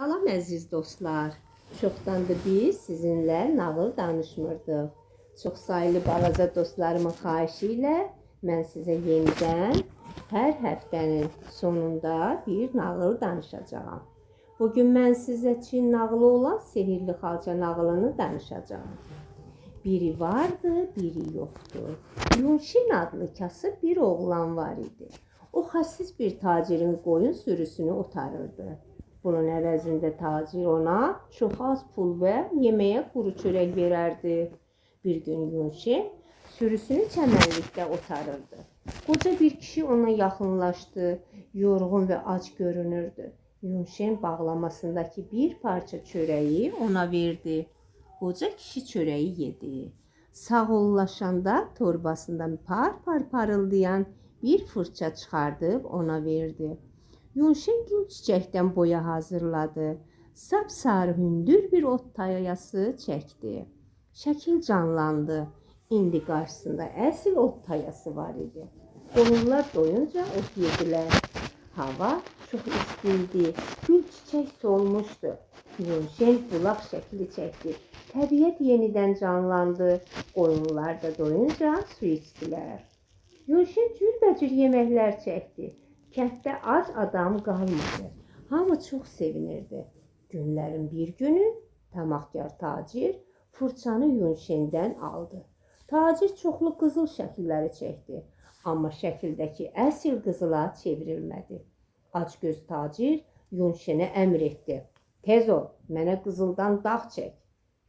Salam əziz dostlar. Çoxdandır biz sizinlə nağıl danışmırdıq. Çox saylı balaca dostlarımın xahişi ilə mən sizə yenidən hər həftənin sonunda bir nağıl danışacağam. Bu gün mən sizə Çin nağılı olan Sehirli Xalça nağılını danışacağam. Biri vardı, biri yoxdu. Yunşin adlı kasıb bir oğlan var idi. O xəsis bir tacirin qoyun sürüsünü otarırdı. Bunun əvəzində tacir ona çox az pul və yeməyə quru çörək verərdi. Bir gün Yunşin sürüsünü çəmənlikdə otarırdı. Qoca bir kişi ona yaxınlaşdı, yorğun və ac görünürdü. Yunşin bağlamasındakı bir parça çörəyi ona verdi. Qoca kişi çörəyi yedi. Sağollaşanda torbasından par-par parıldayan bir fırça çıxardıb ona verdi. Yunşin gül çiçəkdən boya hazırladı. Sapsarı hündür bir ot tayası çəkdi. Şəkil canlandı. İndi qarşısında əsl ot tayası var idi. Qohumlar doyunca ot yedilər. Hava çox isti idi. Gül çiçək solmuşdu. Yunşin bulaq şəkli çəkdi. Təbiət yenidən canlandı. Qoyunlar da doyunca su içdilər. Yunşin cürbəcür yeməklər çəkdi. Kənddə az adam qalmadı. Hamı çox sevinirdi. Günlərin bir günü tamahkar tacir fırçanı Yunşindən aldı. Tacir çoxlu qızıl şəkilləri çəkdi, amma şəkildəki əsl qızıla çevrilmədi. Acgöz tacir Yunşinə əmr etdi. Tez ol, mənə qızıldan dağ çək.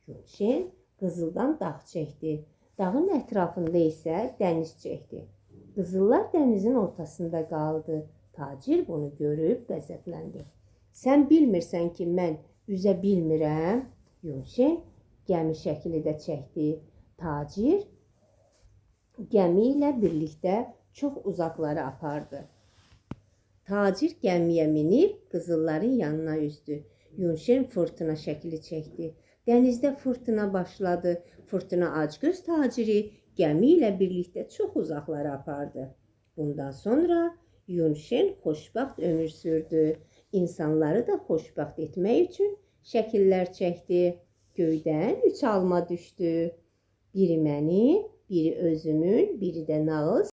Yunşin qızıldan dağ çəkdi. Dağın ətrafında isə dəniz çəkdi. Qızıllar dənizin ortasında qaldı. Tacir bunu görüb qəzəbləndi. Sən bilmirsən ki, mən üzə bilmirəm. Yunşin gəmi şəkli də çəkdi. Tacir gəmi ilə birlikdə çox uzaqlara apardı. Tacir gəmiyə minib qızılların yanına üzdü. Yunşin fırtına şəkli çəkdi. Dənizdə fırtına başladı. Fırtına acgöz taciri gəmi ilə birlikdə çox uzaqlara apardı. Bundan sonra Yunşin xoşbəxt ömür sürdü. İnsanları da xoşbəxt etmək üçün şəkillər çəkdi. Göydən üç alma düşdü. Biri mənim, biri özümün, biri də nağıl